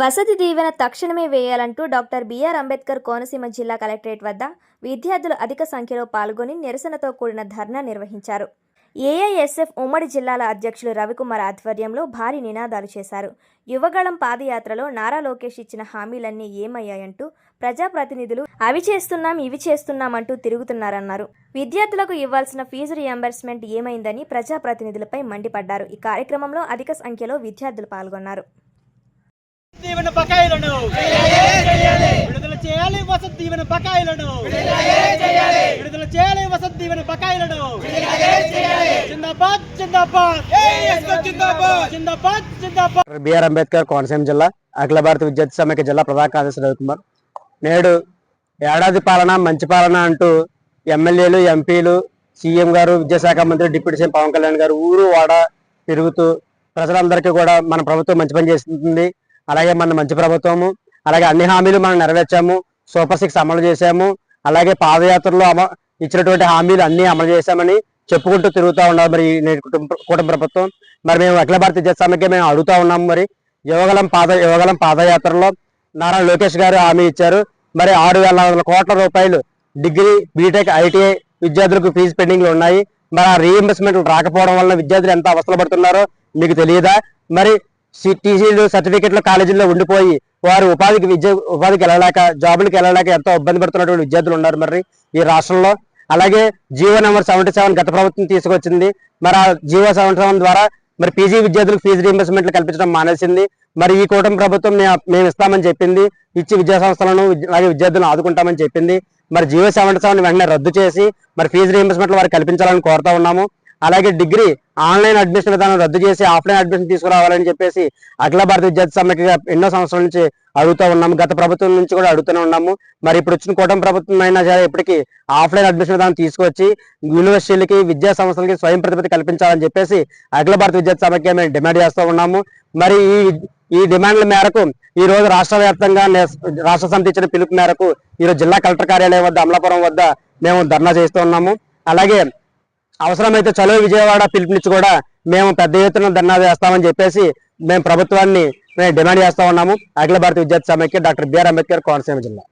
వసతి దీవెన తక్షణమే వేయాలంటూ డాక్టర్ బిఆర్ అంబేద్కర్ కోనసీమ జిల్లా కలెక్టరేట్ వద్ద విద్యార్థులు అధిక సంఖ్యలో పాల్గొని నిరసనతో కూడిన ధర్నా నిర్వహించారు. ఏఐఎస్ఎఫ్ ఉమ్మడి జిల్లాల అధ్యక్షులు రవికుమార్ ఆధ్వర్యంలో భారీ నినాదాలు చేశారు. యువగళం పాదయాత్రలో నారా లోకేష్ ఇచ్చిన హామీలన్నీ ఏమయ్యాయంటూ ప్రజాప్రతినిధులు అవి చేస్తున్నాం ఇవి చేస్తున్నాం అంటూ తిరుగుతున్నారన్నారు. విద్యార్థులకు ఇవ్వాల్సిన ఫీజు రియంబర్స్మెంట్ ఏమైందని ప్రజాప్రతినిధులపై మండిపడ్డారు. ఈ కార్యక్రమంలో అధిక సంఖ్యలో విద్యార్థులు పాల్గొన్నారు. దీవెన బకాయిలను. విడుదల చేయాలి వసతి దీవెన బకాయిలను. విడుదల చేయాలి వసతి దీవెన బకాయిలను. జిందాబాద్ జిందాబాద్. జిందాబాద్ జిందాబాద్. బిఆర్ అంబేద్కర్ కోనసీమ జిల్లా అఖిల భారత విద్యార్థి సమైక్య జిల్లా ప్రధాన కార్యదర్శి రవికుమార్ నేడు ఏడాది పాలన మంచి పాలన అంటూ ఎమ్మెల్యేలు ఎంపీలు సీఎం గారు విద్యాశాఖ మంత్రి డిప్యూటీ సీఎం పవన్ కళ్యాణ్ గారు ఊరు వాడ తిరుగుతూ ప్రజలందరికీ కూడా మన ప్రభుత్వం మంచి పని చేస్తుంది. అలాగే మన మంచి ప్రభుత్వము అలాగే అన్ని హామీలు మనం నెరవేర్చాము సూపర్ సిక్స్ అమలు చేశాము అలాగే పాదయాత్రలో అమ ఇచ్చినటువంటి హామీలు అన్ని అమలు చేశామని చెప్పుకుంటూ తిరుగుతూ ఉన్నారు మరి నేటి కుటుంబ కుటుంబ ప్రభుత్వం. మరి మేము అఖిల భారత విద్యార్థి మేము అడుగుతూ ఉన్నాము మరి యువగలం పాద యువగలం పాదయాత్రలో నారా లోకేష్ గారు హామీ ఇచ్చారు. మరి ఆరు వేల వందల కోట్ల రూపాయలు డిగ్రీ బీటెక్ ఐటీఐ విద్యార్థులకు ఫీజు పెండింగ్లు ఉన్నాయి. మరి ఆ రీఎంబర్స్మెంట్ రాకపోవడం వల్ల విద్యార్థులు ఎంత అవస్థలు పడుతున్నారో మీకు తెలియదా? మరి టీసీలు సర్టిఫికెట్లు కాలేజీల్లో ఉండిపోయి వారు ఉపాధికి విద్య ఉపాధికి వెళ్ళలేక జాబులకు వెళ్ళలేక ఎంతో ఇబ్బంది పడుతున్నటువంటి విద్యార్థులు ఉన్నారు మరి ఈ రాష్ట్రంలో. అలాగే జియో నెంబర్ సెవెంటీ సెవెన్ గత ప్రభుత్వం తీసుకొచ్చింది. మరి ఆ జియో సెవెంటీ సెవెన్ ద్వారా మరి పీజీ విద్యార్థులకు ఫీజు రీఎంబర్స్మెంట్లు కల్పించడం మానేసింది. మరి ఈ కూటమి ప్రభుత్వం మేము ఇస్తామని చెప్పింది. ఇచ్చి విద్యా సంస్థలను అలాగే విద్యార్థులను ఆదుకుంటామని చెప్పింది. మరి జియో సెవెంటీ సెవెన్ వెంటనే రద్దు చేసి మరి ఫీజు రీఎంబర్స్మెంట్లు వారికి కల్పించాలని కోరుతా ఉన్నాము. అలాగే డిగ్రీ ఆన్లైన్ అడ్మిషన్ విధానం రద్దు చేసి ఆఫ్లైన్ అడ్మిషన్ తీసుకురావాలని చెప్పేసి అఖిల భారత విద్యార్థి సమైక్యగా ఎన్నో సంవత్సరాల నుంచి అడుగుతూ ఉన్నాము. గత ప్రభుత్వం నుంచి కూడా అడుగుతూనే ఉన్నాము. మరి ఇప్పుడు వచ్చిన కూటమి ప్రభుత్వం అయినా సరే ఇప్పటికీ ఆఫ్లైన్ అడ్మిషన్ విధానం తీసుకొచ్చి యూనివర్సిటీలకి విద్యా సంస్థలకి స్వయం ప్రతిపత్తి కల్పించాలని చెప్పేసి అఖిల భారత విద్యార్థి సమైక్య మేము డిమాండ్ చేస్తూ ఉన్నాము. మరి ఈ ఈ డిమాండ్ల మేరకు ఈ రోజు రాష్ట్ర వ్యాప్తంగా నే- రాష్ట్ర సమితి ఇచ్చిన పిలుపు మేరకు ఈ జిల్లా కలెక్టర్ కార్యాలయం వద్ద అమలాపురం వద్ద మేము ధర్నా చేస్తూ ఉన్నాము. అలాగే అవసరమైతే చలో విజయవాడ పిలుపునిచ్చి కూడా మేము పెద్ద ఎత్తున ధర్నా చేస్తామని చెప్పేసి మేము ప్రభుత్వాన్ని మేము డిమాండ్ చేస్తా ఉన్నాము. అఖిల భారత విద్యార్థి సమైక్య డాక్టర్ బిఆర్ అంబేద్కర్ కోనసీమ జిల్లా.